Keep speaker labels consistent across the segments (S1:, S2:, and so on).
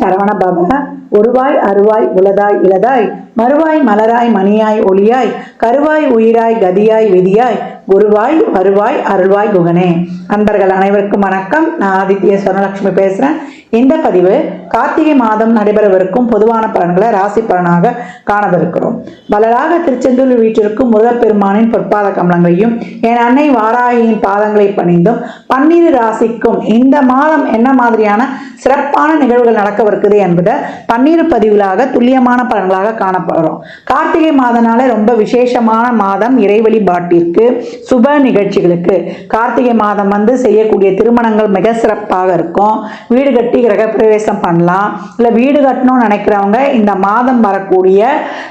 S1: சரவண பவ ஒருவாய் அருவாய் உலதாய் இளதாய் மறுவாய் மலராய் மணியாய் ஒளியாய் கருவாய் உயிராய் கதியாய் விதியாய் குருவாய் வருவாய் அருள்வாய் குகனே. நண்பர்கள் அனைவருக்கும் வணக்கம். நான் ஆதித்ய சுவர்ணலட்சுமி பேசுகிறேன் இந்த பதிவு கார்த்திகை மாதம் நடைபெறவிருக்கும் பொதுவான பலன்களை ராசி பலனாக காணவிருக்கிறோம். வளராக திருச்செந்தூர் வீட்டிற்கும் முருகப்பெருமானின் பொற்பாத கமலங்களையும் என் அன்னை வாராகியின் பாதங்களை பணிந்தும் பன்னிரு ராசிக்கும் இந்த மாதம் என்ன மாதிரியான சிறப்பான நிகழ்வுகள் நடக்கவிருக்குது என்பதை பன்னிரு பதிவுகளாக துல்லியமான பலன்களாக காணப்படுறோம். கார்த்திகை மாதனால ரொம்ப விசேஷமான மாதம் இறைவழி பாட்டிற்கு சுப நிகழ்ச்சிகளுக்கு. கார்த்திகை மாதம் வந்து செய்யக்கூடிய திருமணங்கள் மிக சிறப்பாக இருக்கும். வீடு கட்டி கிரகப்பிரவேசம் பண்ணலாம். இல்லை வீடு கட்டணும்னு நினைக்கிறவங்க இந்த மாதம் வரக்கூடிய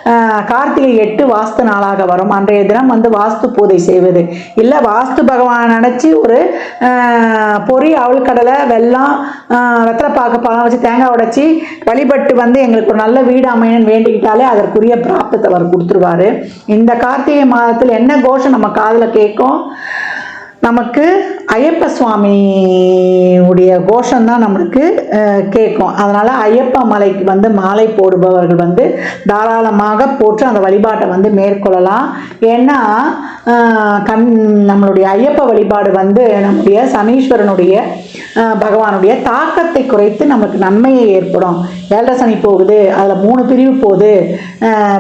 S1: ஆஹ், கார்த்திகை எட்டு வாஸ்து நாளாக வரும். அன்றைய தினம் வந்து வாஸ்து பூஜை செய்வது. இல்லை வாஸ்து பகவான் நினச்சி ஒரு பொறி பொரி கடலை வெல்லம் வெத்தலைப்பாக்கு பழம் வச்சு தேங்காய் உடைச்சி வழிபட்டு வந்து எங்களுக்கு ஒரு நல்ல வீடு அமையணும்னு வேண்டிக்கிட்டாலே அதற்குரிய பிராப்தத்தை அவர் கொடுத்துருவாரு. இந்த கார்த்திகை மாதத்தில் என்ன கோஷம் நம்ம காதில் கேட்கும்? நமக்கு ஐயப்ப சுவாமியுடைய கோஷம் தான் நம்மளுக்கு கேட்கும். அதனால் ஐயப்ப மலைக்கு வந்து மாலை போடுபவர்கள் வந்து தாராளமாக போட்டு அந்த வழிபாட்டை வந்து மேற்கொள்ளலாம். ஏன்னா கண் நம்மளுடைய ஐயப்ப வழிபாடு வந்து நம்முடைய சனீஸ்வரனுடைய பகவானுடைய தாக்கத்தை குறைத்து நமக்கு நன்மையை ஏற்படும். ஏழரை சனி போகுது அதில் மூணு பிரிவு போகுது.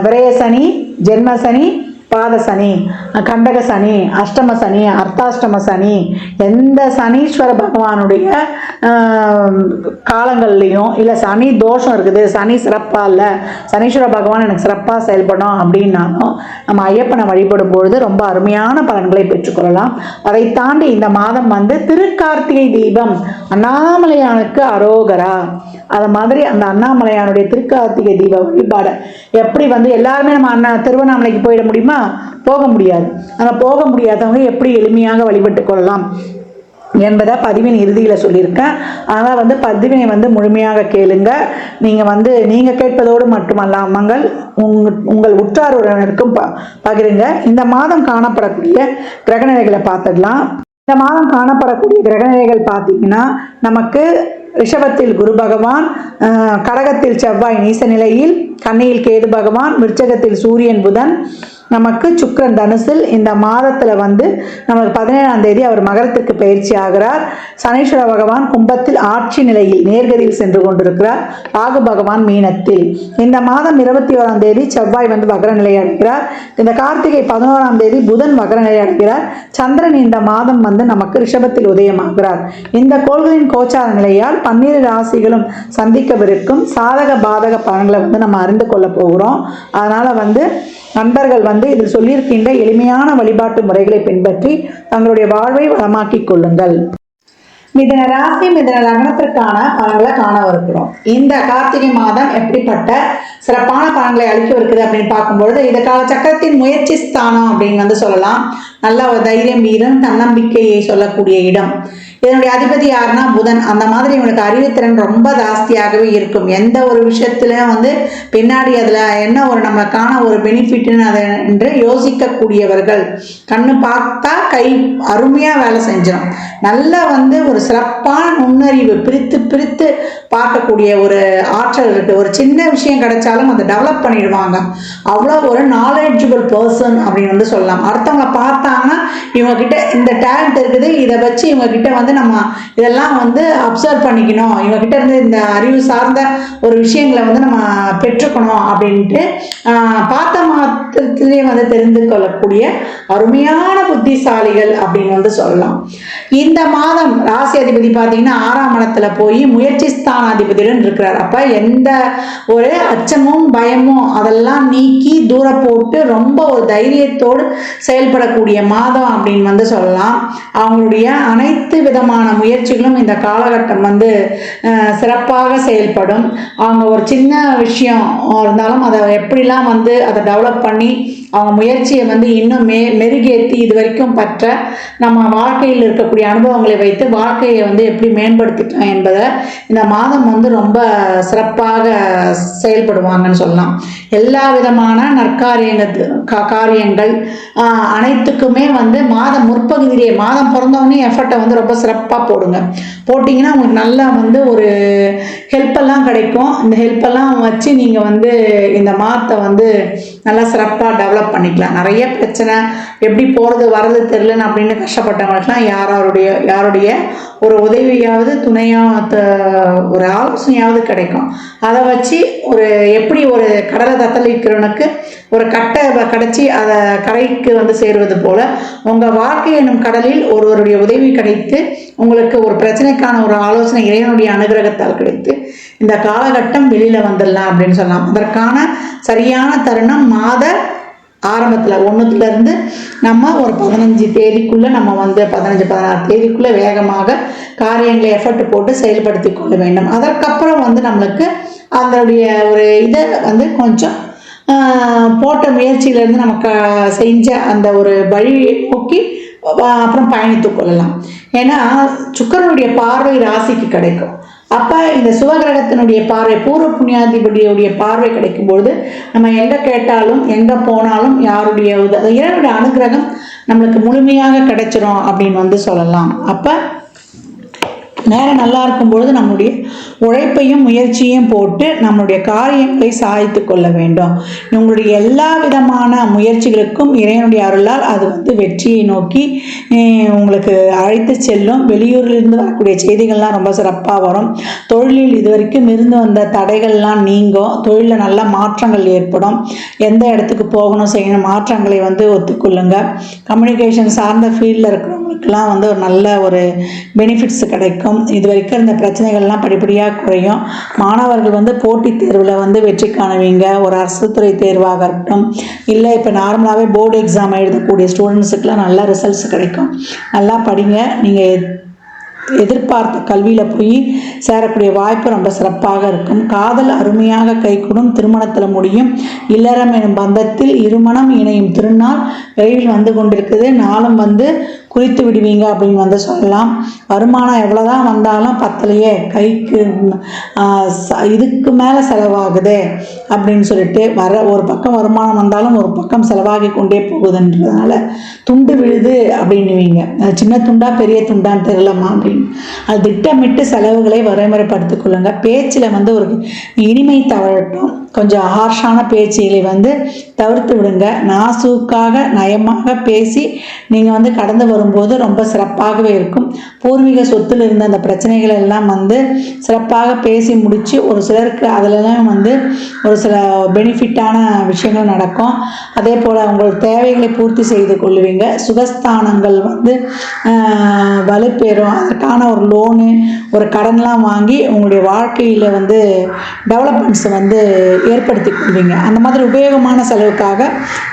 S1: விரய சனி ஜென்ம சனி பாத சனி. கண்டக சனி அஷ்டம சனி அர்த்தாஷ்டம சனி எந்த சனீஸ்வர பகவானுடைய காலங்கள்லையும் இல்லை சனி தோஷம் இருக்குது சனி சிறப்பாக இல்லை சனீஸ்வர பகவான் எனக்கு சிறப்பாக செயல்படும் அப்படின்னாலும் நம்ம ஐயப்பனை வழிபடும் பொழுது ரொம்ப அருமையான பலன்களை பெற்றுக்கொள்ளலாம். அதை தாண்டி இந்த மாதம் வந்து திருக்கார்த்திகை தீபம் அண்ணாமலையானுக்கு அரோகரா. அது மாதிரி அந்த அண்ணாமலையானுடைய திருக்கார்த்திகை தீப வழிபாடு எப்படி வந்து எல்லாருமே நம்ம அண்ணா திருவண்ணாமலைக்கு போயிட முடியுமா? போக முடியாது. ஆனால் போக முடியாதவங்க எப்படி எளிமையாக வழிபட்டு கொள்ளலாம் என்பதை பதிவின் இறுதியில் சொல்லியிருக்கேன். அதனால் வந்து பதிவினை வந்து முழுமையாக கேளுங்க. நீங்கள் வந்து நீங்கள் கேட்பதோடு மட்டுமல்லாமல் உங்கள் உங்கள் உற்றார் உறவினருக்கும் ப பகிருங்க. இந்த மாதம் காணப்படக்கூடிய கிரகநிலைகளை பார்த்துடலாம். இந்த மாதம் காணப்படக்கூடிய கிரகநிலைகள் பார்த்தீங்கன்னா நமக்கு ரிஷபத்தில் குரு பகவான் கடகத்தில் செவ்வாய் நீச நிலையில் கன்னியில் கேது பகவான் விருச்சகத்தில் சூரியன் புதன் நமக்கு சுக்கரன் தனுசில் இந்த மாதத்தில் வந்து நமக்கு பதினேழாம் தேதி அவர் மகரத்துக்கு பயிற்சி ஆகிறார். சனீஸ்வர பகவான் கும்பத்தில் ஆட்சி நிலையில் நேர்கதியில் சென்று கொண்டிருக்கிறார். ராகு பகவான் மீனத்தில். இந்த மாதம் இருபத்தி ஓராம் தேதி செவ்வாய் வந்து வகர நிலை அடைகிறார். இந்த கார்த்திகை பதினோராம் தேதி புதன் வகர நிலை அடைகிறார். சந்திரன் இந்த மாதம் வந்து நமக்கு ரிஷபத்தில் உதயமாகிறார். இந்த கோள்களின் கோச்சார நிலையால் பன்னிரு ராசிகளும் சந்திக்கவிருக்கும். சாதக பாதக பலன்களை வந்து நம்ம அறிந்து கொள்ள போகிறோம். அதனால் வந்து நண்பர்கள் வந்து இதில் சொல்லியிருக்கின்ற எளிமையான வழிபாட்டு முறைகளை பின்பற்றி தங்களுடைய வாழ்வை வளமாக்கிக் கொள்ளுங்கள். மிதன ராசி மிதன லக்னத்திற்கான பலன்களை காணவிருக்கிறோம். இந்த கார்த்திகை மாதம் எப்படிப்பட்ட சிறப்பான பலன்களை அளிக்கவிருக்குது அப்படின்னு பார்க்கும்பொழுது இந்த கால சக்கரத்தின் முயற்சி ஸ்தானம் அப்படின்னு வந்து சொல்லலாம். நல்ல ஒரு தைரியம் வீரம் தன்னம்பிக்கையை சொல்லக்கூடிய இடம். இதனுடைய அதிபதி யாருன்னா புதன். அந்த மாதிரி இவனுக்கு அறிவுத்திறன் ரொம்ப ஜாஸ்தியாகவே இருக்கும். எந்த ஒரு விஷயத்துலையும் வந்து பின்னாடி அதில் என்ன ஒரு நம்மளுக்கான ஒரு பெனிஃபிட்னு அதை என்று யோசிக்கக்கூடியவர்கள். கண்ணு பார்த்தா கை அருமையாக வேலை செஞ்சிடும் நல்லா வந்து ஒரு சிறப்பான நுண்ணறிவு பிரித்து பிரித்து பார்க்கக்கூடிய ஒரு ஆற்றல் இருக்குது ஒரு சின்ன விஷயம் கிடைச்சாலும் அதை டெவலப் பண்ணிடுவாங்க. அவ்வளோ ஒரு நாலேஜபிள் பர்சன் அப்படின்னு வந்து சொல்லலாம். அடுத்தவங்க பார்த்தாங்கன்னா இவங்க கிட்ட இந்த டேலண்ட் இருக்குது இதை வச்சு இவங்க கிட்ட வந்து நம்ம இதெல்லாம் வந்து அப்சர்வ் பண்ணிக்கணும். இவங்க கிட்ட இருந்து இந்த அறிவு சார்ந்த ஒரு விஷயங்களை வந்து நம்ம பெற்றுக்கணும் அப்படின்ட்டு பார்த்த மாத்திரத்திலே வந்து தெரிந்து கொள்ளக்கூடிய அருமையான புத்திசாலிகள் அப்படின்னு வந்து சொல்லலாம். இந்த மாதம் ராசி அதிபதி பார்த்தீங்கன்னா ஆறாம் இடத்துல போய் முயற்சி ஸ்தானாதிபதியுடன் இருக்கிறார். அப்ப எந்த ஒரு அச்சமும் பயமும் அதெல்லாம் நீக்கி தூர போட்டு ரொம்ப ஒரு தைரியத்தோடு செயல்படக்கூடிய மாதம் அப்படின்னு வந்து சொல்லலாம். அவங்களுடைய அனைத்து விதமான முயற்சிகளும் இந்த காலகட்டம் வந்து சிறப்பாக செயல்படும். அவங்க ஒரு சின்ன விஷயம் இருந்தாலும் அதை எப்படிலாம் வந்து அதை டெவலப் பண்ணி முயற்சியை வந்து இன்னும் மே மெருகேற்றி இது வரைக்கும் பற்ற நம்ம வாழ்க்கையில் இருக்கக்கூடிய அனுபவங்களை வைத்து வாழ்க்கையை வந்து எப்படி மேம்படுத்திட்டோம் என்பதை இந்த மாதம் வந்து ரொம்ப சிறப்பாக செயல்படுவாங்கன்னு சொல்லலாம். எல்லா விதமான நற்காரியங்கள் காரியங்கள் அனைத்துக்குமே வந்து மாதம் முற்பகுதியிலே மாதம் பிறந்தவொடனே எஃபர்ட்டை வந்து ரொம்ப சிறப்பாக போடுங்க. போட்டிங்கன்னா உங்களுக்கு நல்லா வந்து ஒரு ஹெல்ப்பெல்லாம் கிடைக்கும். இந்த ஹெல்ப்பெல்லாம் வச்சு நீங்கள் வந்து இந்த மாதத்தை வந்து நல்லா சிறப்பாக டெவலப் பண்ணிக்கலாம். நிறைய பிரச்சனை எப்படி போகிறது வர்றது தெரிலன்னு அப்படின்னு கஷ்டப்பட்டவங்களுக்குலாம் யாரோடைய யாருடைய ஒரு உதவியாவது துணையாக ஒரு ஆலோசனையாவது கிடைக்கும். அதை வச்சு ஒரு எப்படி ஒரு கடலை தத்தளிக்கிறவனுக்கு ஒரு கட்டை கடைச்சி அதை கரைக்கு வந்து சேருவது போல் உங்கள் வாழ்க்கை எனும் கடலில் ஒருவருடைய உதவி கிடைத்து உங்களுக்கு ஒரு பிரச்சனைக்கான ஒரு ஆலோசனை இறைவனுடைய அனுகிரகத்தால் கிடைத்து இந்த காலகட்டம் வெளியில் வந்துடலாம் அப்படின்னு சொல்லலாம். அதற்கான சரியான தருணம் மாத ஆரம்பத்தில் ஒன்றுத்துலேருந்து நம்ம ஒரு பதினஞ்சு தேதிக்குள்ளே நம்ம வந்து பதினஞ்சு பதினாறு தேதிக்குள்ளே வேகமாக காரியங்களை எஃபர்ட் போட்டு செயல்படுத்தி கொள்ள வேண்டும். அதற்கப்புறம் வந்து நம்மளுக்கு அதனுடைய ஒரு இதை வந்து கொஞ்சம் போட்ட முயற்சியிலேருந்து நமக்கு செஞ்ச அந்த ஒரு வழியை நோக்கி அப்புறம் பயணித்து கொள்ளலாம். ஏன்னா சுக்கரனுடைய பார்வை ராசிக்கு கிடைக்கும். அப்போ இந்த சுவகிரகத்தினுடைய பார்வை பூர்வ புண்ணியாதிபதியுடைய பார்வை கிடைக்கும் பொழுது நம்ம எங்கே கேட்டாலும் எங்கே போனாலும் யாருடைய உத இறைவனுடைய அனுகிரகம் நம்மளுக்கு முழுமையாக கிடைச்சிரும் அப்படின்னு வந்து சொல்லலாம். அப்போ நேரம் நல்லா இருக்கும் பொழுது நம்முடைய உழைப்பையும் முயற்சியும் போட்டு நம்மளுடைய காரியங்களை சாய்த்து கொள்ள வேண்டும். உங்களுடைய எல்லா விதமான முயற்சிகளுக்கும் இறைவனுடைய அருளால் அது வந்து வெற்றியை நோக்கி உங்களுக்கு அழைத்து செல்லும். வெளியூரிலிருந்து வரக்கூடிய செய்திகள்லாம் ரொம்ப சிறப்பாக வரும். தொழிலில் இது வரைக்கும் இருந்து வந்த தடைகள்லாம் நீங்கும். தொழிலில் நல்ல மாற்றங்கள் ஏற்படும். எந்த இடத்துக்கு போகணும் செய்யணும் மாற்றங்களை வந்து ஒத்துக்கொள்ளுங்க. கம்யூனிகேஷன் சார்ந்த ஃபீல்டில் இருக்கிறவங்களுக்குலாம் வந்து ஒரு நல்ல ஒரு பெனிஃபிட்ஸ் கிடைக்கும். இது வரைக்கும் இந்த பிரச்சனைகள்லாம் படிப்படியாக குறையும். மாணவர்கள் வந்து போட்டித் தேர்வில் வந்து வெற்றி காணுவீங்க. ஒரு அரசு துறை தேர்வாக இருக்கட்டும் இல்லை இப்போ நார்மலாகவே போர்டு எக்ஸாம் எழுதக்கூடிய ஸ்டூடெண்ட்ஸுக்கெலாம் நல்ல ரிசல்ட்ஸ் கிடைக்கும். நல்லா படிங்க. நீங்கள் எதிர்பார்த்த கல்வியில் போய் சேரக்கூடிய வாய்ப்பு ரொம்ப சிறப்பாக இருக்கும். காதல் அருமையாக கைகூடும் திருமணத்தில் முடியும். இல்லறம் எனும் பந்தத்தில் இருமணம் இணையும் திருநாள் விரைவில் வந்து கொண்டிருக்குது. நாளும் வந்து குறித்து விடுவீங்க அப்படின்னு வந்து சொல்லலாம். வருமானம் எவ்வளோதான் வந்தாலும் பத்தலையே கைக்கு ச- இதுக்கு மேலே செலவாகுதே அப்படின்னு சொல்லிட்டு வர ஒரு பக்கம் வருமானம் வந்தாலும் ஒரு பக்கம் செலவாகி கொண்டே போகுதுன்றதுனால துண்டு விழுது அப்படின்னுவீங்க. சின்ன துண்டா பெரிய துண்டான்னு தெரியலமா அப்படின்னு. அது திட்டமிட்டு செலவுகளை வரைமுறைப்படுத்திக் கொள்ளுங்க. பேச்சில் வந்து ஒரு இனிமை தவழட்டும் கொஞ்சம் ஹார்ஷான பேச்சுகளை வந்து தவிர்த்து விடுங்க. நாசூக்காக நயமாக பேசி நீங்கள் வந்து கடந்து வரும் போது ரொம்ப சிறப்பாகவே இருக்கும். பூர்வீக சொத்தில் இருந்த அந்த பிரச்சனைகள் எல்லாம் வந்து சிறப்பாக பேசி முடித்து ஒரு சிலருக்கு அதிலெல்லாம் வந்து ஒரு சில பெனிஃபிட்டான விஷயங்கள் நடக்கும். அதே போல் உங்கள் தேவைகளை பூர்த்தி செய்து கொள்ளுவீங்க. சுகஸ்தானங்கள் வந்து வலுப்பெறும். அதற்கான ஒரு லோனு ஒரு கடன்லாம் வாங்கி உங்களுடைய வாழ்க்கையில் வந்து டெவலப்மெண்ட்ஸ் வந்து ஏற்படுத்தி கொள்வீங்க. அந்த மாதிரி உபயோகமான செலவுக்காக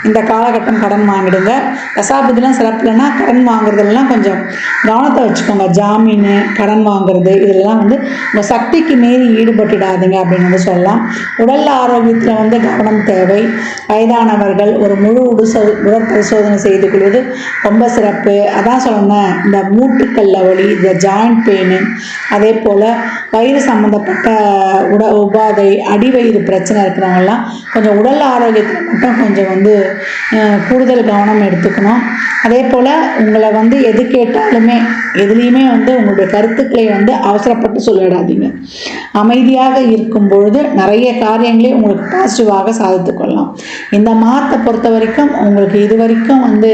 S1: இந்த காலகட்டம் கடன் வாங்கிடுங்க. தசாபதிலாம் சிறப்புலன்னா கடன் வாங்குறதுலாம் கொஞ்சம் கவனத்தை வச்சுக்கோங்க. ஜாமீன் கடன் வாங்குறது இதெல்லாம் வந்து உங்கள் சக்திக்கு மீறி ஈடுபட்டுடாதீங்க அப்படின்னு வந்து சொல்லலாம். உடல் ஆரோக்கியத்தில் வந்து கவனம் தேவை. வயதானவர்கள் ஒரு முழு உடுசோ உடற்பரிசோதனை செய்து கொள்வது ரொம்ப சிறப்பு. அதான் சொன்னேன் இந்த மூட்டுக்கல்ல வலி இந்த ஜாயிண்ட் பெயின் அதே போல் வயிறு சம்மந்தப்பட்ட உட உபாதை அடிவயிறு பிரச்சனை இருக்கிறவங்கலாம் கொஞ்சம் உடல் ஆரோக்கியத்தில் மட்டும் கொஞ்சம் வந்து கூடுதல் கவனம் எடுத்துக்கணும். அதே போல் உங்கள் வந்து எது கேட்டாலுமே எதுலேயுமே வந்து உங்களுடைய கருத்துக்களை வந்து அவசரப்பட்டு சொல்லிடாதீங்க. அமைதியாக இருக்கும் பொழுது நிறைய காரியங்களை உங்களுக்கு பாசிட்டிவாக சாதித்து கொள்ளலாம். இந்த மாதத்தை பொறுத்த வரைக்கும் உங்களுக்கு இது வரைக்கும் வந்து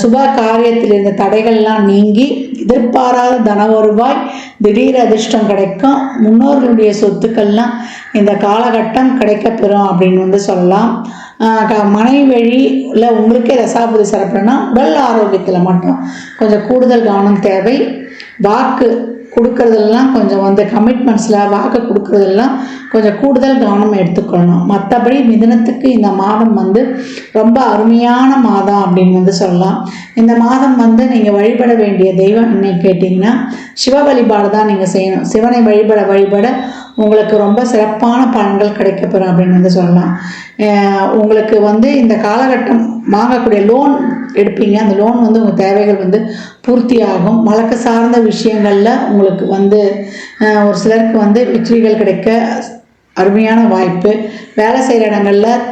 S1: சுப காரியத்தில் இருந்த தடைகள்லாம் நீங்கி எதிர்பாராத தன வருவாய் திடீர் அதிர்ஷ்டம் கிடைக்கும் முன்னோர்களுடைய சொத்துக்கள்லாம் இந்த காலகட்டம் கிடைக்கப்பெறும் அப்படின்னு வந்து சொல்லலாம். மனை வழியில் உங்களுக்கே தசாபதி சிறப்புனா உடல் ஆரோக்கியத்தில் மட்டும் கொஞ்சம் கூடுதல் கவனம் தேவை. வாக்கு கொடுக்கறதெல்லாம் கொஞ்சம் வந்து கமிட்மெண்ட்ஸில் வாக்கு கொடுக்கறதெல்லாம் கொஞ்சம் கூடுதல் கவனம் எடுத்துக்கொள்ளணும். மற்றபடி மிதனத்துக்கு இந்த மாதம் வந்து ரொம்ப அருமையான மாதம் அப்படின்னு வந்து சொல்லலாம். இந்த மாதம் வந்து நீங்கள் வழிபட வேண்டிய தெய்வம் என்ன கேட்டிங்கன்னா சிவ வழிபாடு தான் நீங்கள் செய்யணும். சிவனை வழிபட வழிபட உங்களுக்கு ரொம்ப சிறப்பான பலன்கள் கிடைக்கப்பெறும் அப்படின்னு வந்து சொல்லலாம். உங்களுக்கு வந்து இந்த காலகட்டம் வாங்கக்கூடிய லோன் எடுப்பீங்க. அந்த லோன் வந்து உங்கள் தேவைகள் வந்து பூர்த்தியாகும். வழக்கு சார்ந்த விஷயங்களில் உங்களுக்கு வந்து ஒரு சிலருக்கு வந்து வெற்றிகள் கிடைக்க அருமையான வாய்ப்பு. வேலை செய்கிற இடங்களில்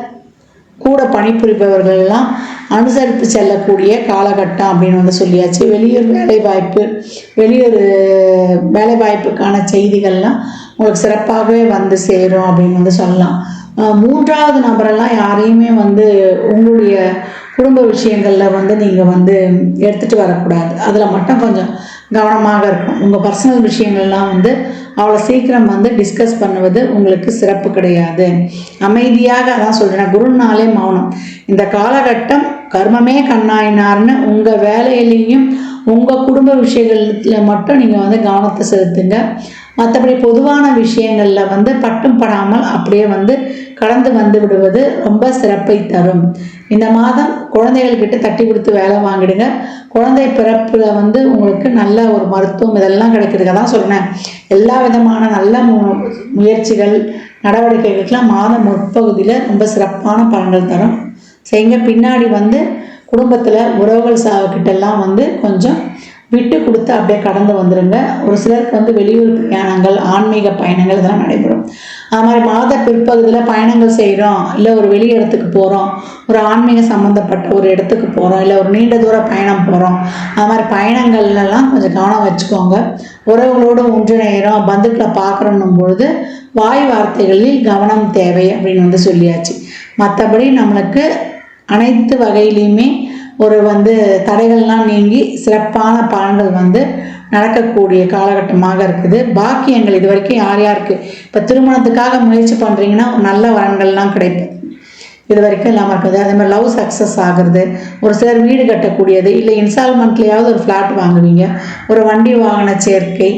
S1: கூட பணிபுரிபவர்கள்லாம் அனுசரித்து செல்லக்கூடிய காலகட்டம் அப்படின்னு வந்து சொல்லியாச்சு. வெளியூர் வேலை வாய்ப்பு வெளியூர் வேலை வாய்ப்புக்கான செய்திகள்லாம் உங்களுக்கு சிறப்பாகவே வந்து சேரும் அப்படின்னு வந்து சொல்லலாம். மூன்றாவது நபரெல்லாம் யாரையுமே வந்து உங்களுடைய குடும்ப விஷயங்களில் வந்து நீங்கள் வந்து எடுத்துகிட்டு வரக்கூடாது. அதில் மட்டும் கொஞ்சம் கவனமாக இருக்கணும். உங்கள் பர்சனல் விஷயங்கள்லாம் வந்து அவ்வளோ சீக்கிரம் வந்து டிஸ்கஸ் பண்ணுவது உங்களுக்கு சிறப்பு கிடையாது. அமைதியாக அதான் சொல்கிறேன் குருனாலே மௌனம். இந்த காலகட்டம் கர்மமே கண்ணாயினார்னு உங்கள் வேலையிலையும் உங்கள் குடும்ப விஷயங்களில் மட்டும் நீங்கள் வந்து கவனத்தை செலுத்துங்க. மற்றபடி பொதுவான விஷயங்களில் வந்து பட்டும் படாமல் அப்படியே வந்து கடந்து வந்து விடுவது ரொம்ப சிறப்பை தரும். இந்த மாதம் குழந்தைகள்கிட்ட தட்டி கொடுத்து வேலை வாங்கிடுங்க. குழந்தை பிறப்பில் வந்து உங்களுக்கு நல்ல ஒரு மருத்துவம் இதெல்லாம் கிடைக்கிறதுக்காக தான் சொல்கிறேன் எல்லா விதமான நல்ல மு- முயற்சிகள் நடவடிக்கைகளுக்கெல்லாம் மாத முற்பகுதியில் ரொம்ப சிறப்பான பலன்கள் தரும். செய்யுங்க பின்னாடி வந்து குடும்பத்தில் உறவுகள் சாவுக்கிட்டெல்லாம் வந்து கொஞ்சம் விட்டு கொடுத்து அப்படியே கடந்து வந்துடுங்க ஒரு சிலருக்கு வந்து வெளியூர் பிரயாணங்கள் ஆன்மீக பயணங்கள் இதெல்லாம் நடைபெறும். அது மாதிரி மாத பிற்பகுதியில் பயணங்கள் செய்கிறோம் இல்லை ஒரு வெளி இடத்துக்கு போகிறோம் ஒரு ஆன்மீக சம்மந்தப்பட்ட ஒரு இடத்துக்கு போகிறோம் இல்லை ஒரு நீண்ட தூர பயணம் போகிறோம் அது மாதிரி பயணங்கள்லாம் கொஞ்சம் கவனம் வச்சுக்கோங்க. உறவுகளோடு ஒன்றிணைகிறோம் பந்துக்களை பார்க்குறோன்னும் பொழுது வாய் வார்த்தைகளில் கவனம் தேவை அப்படின்னு வந்து சொல்லியாச்சு. மற்றபடி நம்மளுக்கு அனைத்து வகையிலையுமே ஒரு வந்து தடைகள்லாம் நீங்கி சிறப்பான பலன்கள் வந்து நடக்கக்கூடிய காலகட்டமாக இருக்குது. பாக்கியங்கள் இது வரைக்கும் யார் யாருக்கு? இப்போ திருமணத்துக்காக முயற்சி பண்ணுறீங்கன்னா நல்ல வரன்கள்லாம் கிடைக்கும். இது வரைக்கும் இல்லாமல் இருக்குது. அதே மாதிரி லவ் சக்ஸஸ் ஆகுறது ஒரு சிலர் வீடு கட்டக்கூடியது இல்லை இன்ஸ்டால்மெண்ட்லேயாவது ஒரு ஃப்ளாட் வாங்குவீங்க. ஒரு வண்டி வாகன சேர்க்கை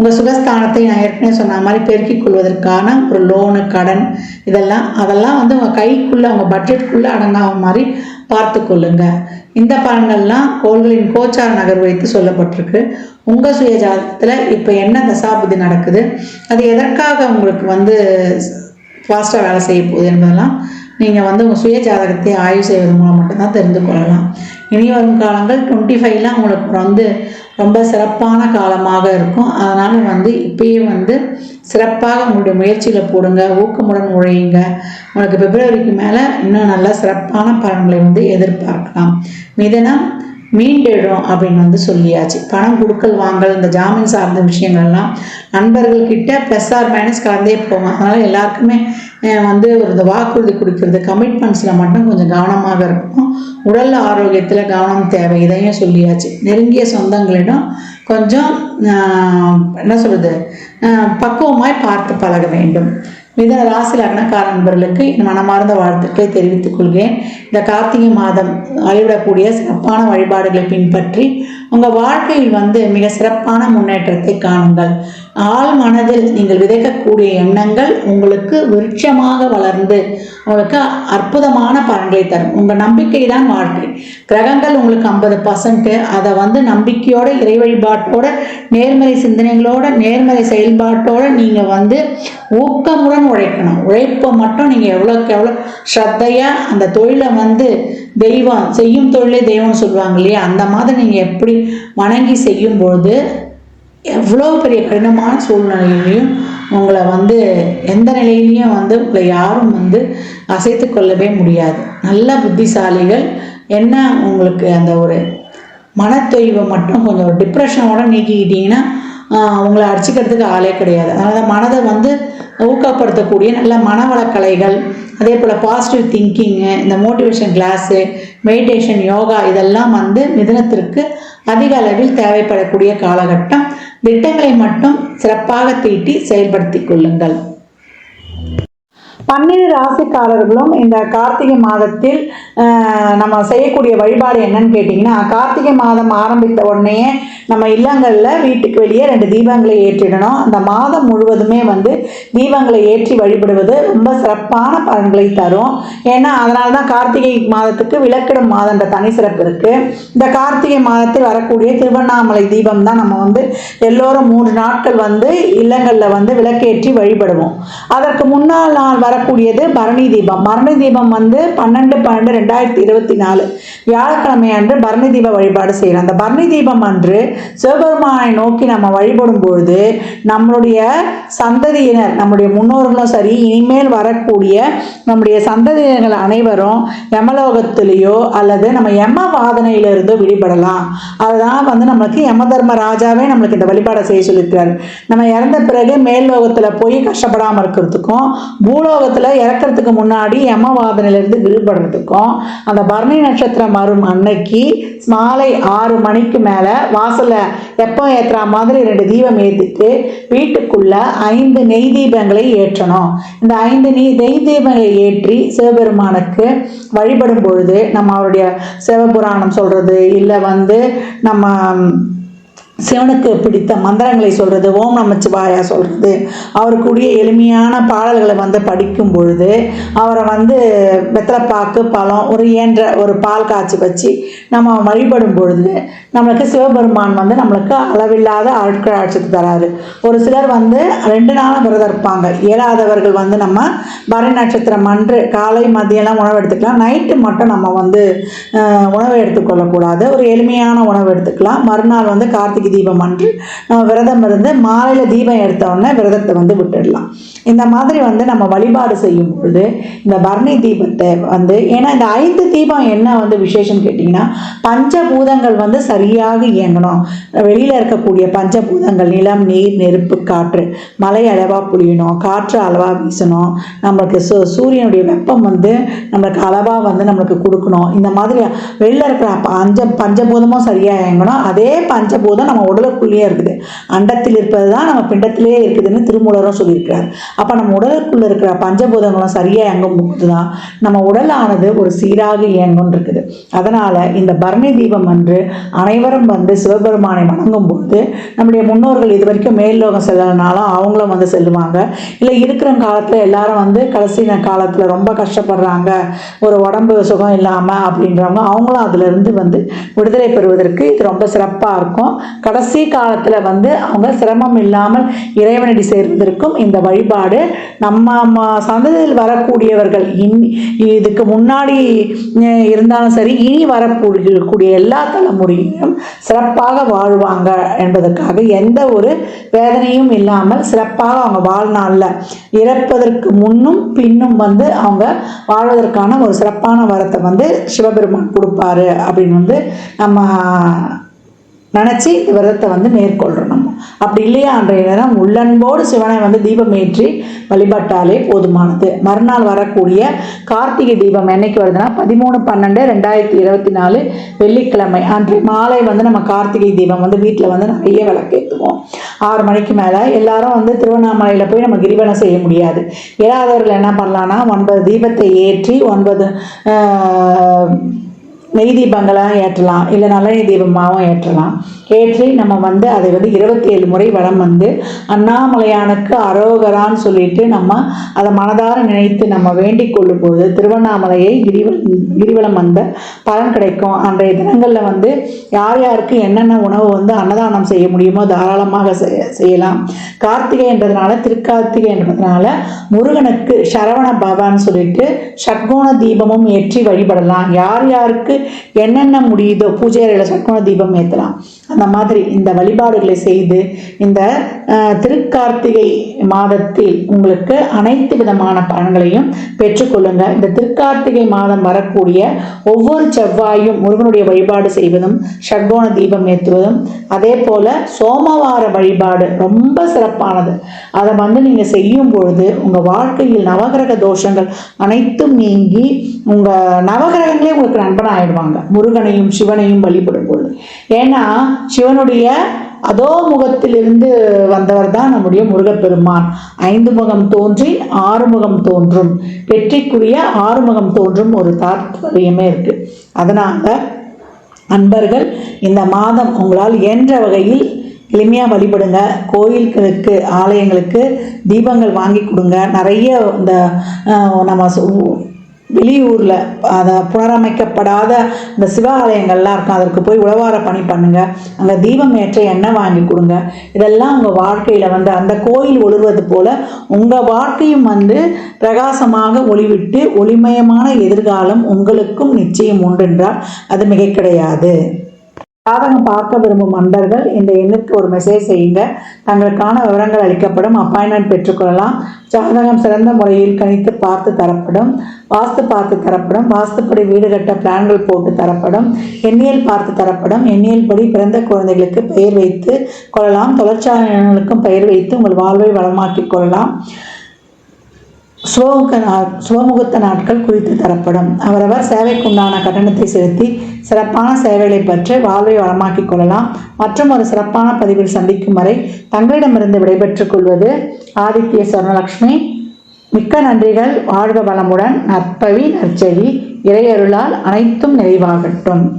S1: உங்கள் சுகஸ்தானத்தை நான் ஏற்கனவே சொன்ன மாதிரி பெருக்கிக் கொள்வதற்கான ஒரு லோனு கடன் இதெல்லாம் அதெல்லாம் வந்து உங்கள் கைக்குள்ளே உங்கள் பட்ஜெட்குள்ளே அடங்காத மாதிரி பார்த்து கொள்ளுங்க. இந்த பலன்கள்லாம் கோள்களின் கோச்சார நகர் வைத்து சொல்லப்பட்டிருக்கு. உங்கள் சுய ஜாதகத்தில் இப்போ என்ன தசாபுதி நடக்குது? அது எதற்காக உங்களுக்கு வந்து ஃபாஸ்ட்டாக வேலை செய்ய போகுது என்பதெல்லாம் நீங்கள் வந்து உங்கள் சுய ஜாதகத்தை ஆய்வு செய்வதன் மூலம் மட்டும்தான் தெரிந்து கொள்ளலாம். இனி வரும் காலங்கள் டுவெண்ட்டி ஃபைவ்ல உங்களுக்கு வந்து ரொம்ப சிறப்பான காலமாக இருக்கும். அதனால் வந்து இப்பயே வந்து சிறப்பாக உங்களுடைய முயற்சிகளை போடுங்க ஊக்கமுடன் உழையுங்க உங்களுக்கு பிப்ரவரிக்கு மேலே இன்னும் நல்ல சிறப்பான பலன்களை வந்து எதிர்பார்க்கலாம். மிதனம் மீண்டெழும் அப்படின்னு வந்து சொல்லியாச்சு. பணம் கொடுக்கல் வாங்கல் இந்த ஜாமீன் சார்ந்த விஷயங்கள்லாம் நண்பர்கள்கிட்ட ப்ளஸ் ஆர் மைனஸ் கலந்தே போகும். அதனால் எல்லாருக்குமே வந்து ஒரு இந்த வாக்குறுதி கொடுக்கறது கமிட்மெண்ட்ஸில் மட்டும் கொஞ்சம் கவனமாக இருக்கும் உடல் ஆரோக்கியத்தில் கவனம் தேவை இதையும் சொல்லியாச்சு. நெருங்கிய சொந்தங்களிடம் கொஞ்சம் என்ன சொல்கிறது பக்குவமாய் பார்த்து பழக வேண்டும். மிதன ராசி லக்னக்கார நண்பர்களுக்கு என் மனமார்ந்த வாழ்த்துக்களை தெரிவித்துக் கொள்கிறேன். இந்த கார்த்திகை மாதம் வழிபடக்கூடிய சிறப்பான வழிபாடுகளை பின்பற்றி உங்கள் வாழ்க்கையில் வந்து மிக சிறப்பான முன்னேற்றத்தை காணுங்கள். ஆள் மனதில் நீங்கள் விதைக்கக்கூடிய எண்ணங்கள் உங்களுக்கு விருட்சமாக வளர்ந்து உங்களுக்கு அற்புதமான பலன்களை தரும். உங்கள் நம்பிக்கை தான் வாழ்க்கை. கிரகங்கள் உங்களுக்கு ஐம்பது பர்சன்ட்டு அதை வந்து நம்பிக்கையோட இறை வழிபாட்டோட நேர்மறை சிந்தனைகளோட நேர்மறை செயல்பாட்டோட நீங்கள் வந்து ஊக்கமுடன் உழைக்கணும். உழைப்பை மட்டும் நீங்கள் எவ்வளோக்கு எவ்வளோ ஸ்ரத்தையாக அந்த தொழிலை வந்து தெய்வம் செய்யும் தொழிலே தெய்வம்னு சொல்லுவாங்க இல்லையா? அந்த மாதிரி நீங்கள் எப்படி வணங்கி செய்யும்பொழுது எவ்வளோ பெரிய கடினமான சூழ்நிலையிலையும் உங்களை வந்து எந்த நிலையிலையும் வந்து உங்களை யாரும் வந்து அசைத்து கொள்ளவே முடியாது. நல்ல புத்திசாலிகள். என்ன உங்களுக்கு அந்த ஒரு மனத்தொய்வை மட்டும் கொஞ்சம் ஒரு டிப்ரெஷனோட நீக்கிக்கிட்டீங்கன்னா உங்களை அடிச்சுக்கிறதுக்கு ஆளே கிடையாது. அதனால் மனதை வந்து ஊக்கப்படுத்தக்கூடிய நல்ல மனவளக்கலைகள் அதே போல் பாசிட்டிவ் திங்கிங்கு இந்த மோட்டிவேஷன் கிளாஸு மெடிடேஷன் யோகா இதெல்லாம் வந்து மிதுனத்திற்கு அதிக அளவில் தேவைப்படக்கூடிய காலகட்டம். திட்டங்களை மட்டும் சிறப்பாக தீட்டி செயல்படுத்திக் கொள்ளுங்கள். பன்னிரு ராசிக்காரர்களும் இந்த கார்த்திகை மாதத்தில் நம்ம செய்யக்கூடிய வழிபாடு என்னன்னு கேட்டிங்கன்னா கார்த்திகை மாதம் ஆரம்பித்த உடனேயே நம்ம இல்லங்களில் வீட்டுக்கு வெளியே ரெண்டு தீபங்களை ஏற்றிடணும். அந்த மாதம் முழுவதுமே வந்து தீபங்களை ஏற்றி வழிபடுவது ரொம்ப சிறப்பான பலன்களை தரும். ஏன்னா அதனால தான் கார்த்திகை மாதத்துக்கு விளக்கிடும் மாதன்ற தனி சிறப்பு இருக்குது இந்த கார்த்திகை மாதத்தில் வரக்கூடிய திருவண்ணாமலை தீபம் தான் நம்ம வந்து எல்லோரும் மூன்று நாட்கள் வந்து இல்லங்களில் வந்து விளக்கேற்றி வழிபடுவோம். அதற்கு முன்னால் நாள் வரக்கூடியது பரணி தீபம். பரணி தீபம் வந்து பன்னெண்டு பன்னெண்டு ரெண்டாயிரத்தி இருபத்தி நாலு வியாழக்கிழமை அன்று பரணி தீப வழிபாடு செய்கிறோம் அந்த பரணி தீபம் அன்று சிவபெருமானை நோக்கி நம்ம வழிபடும் பொழுது நம்மளுடைய சந்ததியினர் நம்முடைய முன்னோர்களும் சரி இனிமேல் வரக்கூடிய நம்முடைய சந்ததியினர்கள் அனைவரும் யமலோகத்திலேயோ அல்லது நம்ம யம வாதனையிலிருந்தோ விடுபடலாம். அதுதான் வந்து நம்மளுக்கு யம தர்ம ராஜாவே நம்மளுக்கு இந்த வழிபாடை செய்ய சொல்லியிருக்கிறார். நம்ம இறந்த பிறகு மேல் லோகத்தில் போய் கஷ்டப்படாமல் இருக்கிறதுக்கும் பூலோகத்தில் இறக்கிறதுக்கு முன்னாடி யம வாதனையிலிருந்து விடுபடுறதுக்கும் அந்த பரணி நட்சத்திரம் வரும் அன்னைக்கு மாலை ஆறு மணிக்கு மேலே வாசலில் எப்போ ஏற்றுற மாதிரி ரெண்டு தீபம் ஏற்றிட்டு வீட்டுக்குள்ள ஐந்து நெய் தீபங்களை ஏற்றணும். இந்த ஐந்து நெய் நெய் தீபங்களை ஏற்றி சிவபெருமானுக்கு வழிபடும் பொழுது நம்ம அவருடைய சிவபுராணம் சொல்கிறது இல்லை வந்து நம்ம சிவனுக்கு பிடித்த மந்திரங்களை சொல்கிறது ஓம் நமச்சிவாயா சொல்கிறது அவருக்குரிய எளிமையான பாடல்களை வந்து படிக்கும் பொழுது அவரை வந்து வெத்தலைப்பாக்கு பழம் ஒரு இயன்ற ஒரு பால் காய்ச்சி வச்சு நம்ம வழிபடும் பொழுது நம்மளுக்கு சிவபெருமான் வந்து நம்மளுக்கு அளவில்லாத ஆட்கள் ஆட்சிக்கு தராரு. ஒரு சிலர் வந்து ரெண்டு நாளும் விரதம் இருப்பாங்க. இயலாதவர்கள் வந்து நம்ம பரணி நட்சத்திரம் அன்று காலை மதியம்லாம் உணவு எடுத்துக்கலாம். நைட்டு மட்டும் நம்ம வந்து உணவு எடுத்துக்கொள்ளக்கூடாது. ஒரு எளிமையான உணவு எடுத்துக்கலாம். மறுநாள் வந்து கார்த்திகை தீபம் அன்று நம்ம விரதம் இருந்து மாலையில் தீபம் எடுத்தோடனே விரதத்தை வந்து விட்டுடலாம். இந்த மாதிரி வந்து நம்ம வழிபாடு செய்யும் பொழுது இந்த பரணி தீபத்தை வந்து ஏன்னா இந்த ஐந்து தீபம் என்ன வந்து விசேஷம் கேட்டிங்கன்னா பஞ்சபூதங்கள் வந்து சரியாக இயங்கணும். வெளியில் இருக்கக்கூடிய பஞ்சபூதங்கள் நிலம் நீர் நெருப்பு காற்று மலை அளவாக புழியணும் காற்று அளவாக வீசணும். நம்மளுக்கு சூ சூரியனுடைய வெப்பம் வந்து நம்மளுக்கு அளவாக வந்து நம்மளுக்கு கொடுக்கணும். இந்த மாதிரி வெளியில் இருக்கிற பஞ்ச பஞ்சபூதமும் சரியாக இயங்கணும். அதே பஞ்சபூதம் நம்ம உடலுக்குள்ளேயே இருக்குது. அண்டத்தில் இருப்பது தான் நம்ம பிண்டத்திலேயே இருக்குதுன்னு திருமூலரும் சொல்லியிருக்கிறார். அப்போ நம்ம உடலுக்குள்ளே இருக்கிற பஞ்சபூதங்களும் சரியாக இயங்கும் போது தான் நம்ம உடலானது ஒரு சீராக இயங்கும் இருக்குது. அதனால் இந்த பரணி தீபம் அன்று அனைவரும் வந்து சிவபெருமானை வணங்கும் போது நம்முடைய முன்னோர்கள் இது வரைக்கும் மேல்லோகம் செல்லனாலும் அவங்களும் வந்து செல்லுவாங்க. இல்லை இருக்கிற காலத்தில் எல்லாரும் வந்து கடைசி காலத்தில் ரொம்ப கஷ்டப்படுறாங்க. ஒரு உடம்பு சுகம் இல்லாமல் அப்படின்றவங்க அவங்களும் அதிலிருந்து வந்து விடுதலை பெறுவதற்கு இது ரொம்ப சிறப்பாக இருக்கும். கடைசி காலத்தில் வந்து அவங்க சிரமம் இல்லாமல் இறைவனடி சேர்வதற்கும் இந்த வழிபாடு நம்ம சந்ததியில் வரக்கூடியவர்கள் இன் இதுக்கு முன்னாடி இருந்தாலும் சரி இனி வரக்கூடிய எல்லா தலைமுறையிலும் சிறப்பாக வாழ்வாங்க என்பதற்காக எந்த ஒரு வேதனையும் இல்லாமல் சிறப்பாக அவங்க வாழ்நாளில் இறப்பதற்கு முன்னும் பின்னும் வந்து அவங்க வாழ்வதற்கான ஒரு சிறப்பான வரத்தை வந்து சிவபெருமான் கொடுப்பாரு அப்படின்னு வந்து நம்ம நினச்சி இந்த விரதத்தை வந்து மேற்கொள்கிறோம் அப்படி இல்லையா? அன்றைய நேரம் உள்ளன்போடு சிவனை வந்து தீபம் ஏற்றி வழிபட்டாலே போதுமானது. மறுநாள் வரக்கூடிய கார்த்திகை தீபம் என்னைக்கு வருதுன்னா பதிமூணு பன்னெண்டு ரெண்டாயிரத்தி இருபத்தி நாலு வெள்ளிக்கிழமை. அன்று மாலை வந்து நம்ம கார்த்திகை தீபம் வந்து வீட்டில் வந்து நிறைய விளக்கேற்றுவோம் ஆறு மணிக்கு மேலே எல்லாரும் வந்து திருவண்ணாமலையில் போய் நம்ம கிரிவலம் செய்ய முடியாது. இல்லாதவர்கள் என்ன பண்ணலான்னா ஒன்பது தீபத்தை ஏற்றி ஒன்பது ஆஹ், நெய் தீபங்களாக ஏற்றலாம் இல்லை நல்லெண்ணெய் தீபமாகவும் ஏற்றலாம். ஏற்றி நம்ம வந்து அதை வந்து இருபத்தி ஏழு முறை வடம் வந்து அண்ணாமலையானுக்கு அரோகரான்னு சொல்லிட்டு நம்ம அதை மனதார நினைத்து நம்ம வேண்டிக் கொள்ளும் போது திருவண்ணாமலையை கிரிவல கிரிவலம் வந்த பலன் கிடைக்கும். அன்றைய தினங்களில் வந்து யார் யாருக்கு என்னென்ன உணவு வந்து அன்னதானம் செய்ய முடியுமோ தாராளமாக செய்ய செய்யலாம். கார்த்திகை என்றதுனால திருக்கார்த்திகை என்றதுனால முருகனுக்கு சரவண பவான்னு சொல்லிட்டு ஷட்கோண தீபமும் ஏற்றி வழிபடலாம். யார் யாருக்கு என்னென்ன முடியுதோ பூஜை அறையில் தீபம் ஏற்றலாம் அந்த மாதிரி இந்த வழிபாடுகளை செய்து இந்த திருக்கார்த்திகை மாதத்தில் உங்களுக்கு அனைத்து விதமான பலன்களையும் பெற்றுக்கொள்ளுங்க இந்த திருக்கார்த்திகை மாதம் வரக்கூடிய ஒவ்வொரு செவ்வாயும் முருகனுடைய வழிபாடு செய்வதும் ஷட்கோண தீபம் ஏற்றுவதும் அதே போல சோமவார வழிபாடு ரொம்ப சிறப்பானது. அதை வந்து நீங்க செய்யும் பொழுது உங்க வாழ்க்கையில் நவகிரக தோஷங்கள் அனைத்தும் நீங்கி உங்க நவகிரகங்களே உங்களுக்கு நண்பனாயிடுவாங்க. முருகனையும் சிவனையும் வழிபடும் பொழுது. ஏன்னா சிவனுடைய அதோ முகத்திலிருந்து வந்தவர் தான் நம்முடைய முருகப்பெருமான். ஐந்து முகம் தோன்றி ஆறு முகம் தோன்றும். வெற்றிக்குரிய ஆறு முகம் தோன்றும் ஒரு தாத்பரியமே இருக்கு. அதனால அன்பர்கள் இந்த மாதம் உங்களால் இயன்ற வகையில் எளிமையாக வழிபடுங்க. கோயில்களுக்கு ஆலயங்களுக்கு தீபங்கள் வாங்கி கொடுங்க. நிறைய இந்த நம்ம வெளியூரில் அதை புனரமைக்கப்படாத இந்த சிவாலயங்கள்லாம் இருக்கும். அதற்கு போய் உழவார பணி பண்ணுங்கள் அங்கே தீபம் ஏற்ற எண்ணெய் வாங்கி கொடுங்க. இதெல்லாம் உங்கள் வாழ்க்கையில் வந்து அந்த கோயில் ஒளிர்வது போல் உங்கள் வாழ்க்கையும் வந்து பிரகாசமாக ஒளிவிட்டு ஒளிமயமான எதிர்காலம் உங்களுக்கும் நிச்சயம் உண்டு என்றால் அது மிக கிடையாது. ஜாதகம் பார்க்க விரும்பும் அன்பர்கள் இந்த எண்ணுக்கு ஒரு மெசேஜ் செய்யுங்க. தங்களுக்கான விவரங்கள் அளிக்கப்படும். அப்பாயின்மெண்ட் பெற்றுக்கொள்ளலாம். ஜாதகம் சிறந்த முறையில் கணித்து பார்த்து தரப்படும். வாஸ்து பார்த்து தரப்படும். வாஸ்துப்படி வீடு கட்ட பிளான்கள் போட்டு தரப்படும். எண்ணியல் பார்த்து தரப்படும். எண்ணியல் படி பிறந்த குழந்தைகளுக்கு பெயர் வைத்து கொள்ளலாம். தொழிற்சாலைகளுக்கும் பெயர் வைத்து உங்கள் வாழ்வை வளமாக்கிக் கொள்ளலாம். சுவமுக நாள் சுபமுகூர்த்த நாட்கள் குறித்து தரப்படும். அவரவர் சேவைக்குண்டான கட்டணத்தை செலுத்தி சிறப்பான சேவைகளை பெற்று வாழ்வை வளமாக்கிக் கொள்ளலாம். மற்றும் ஒரு சிறப்பான பதிவில் சந்திக்கும் வரை தங்களிடமிருந்து விடைபெற்றுக் கொள்வது ஆதித்ய சொர்ணலக்ஷ்மி. மிக்க நன்றிகள். வாழ்க வளமுடன். நற்பவி நற்செவி இறையருளால் அனைத்தும் நிறைவாகட்டும்.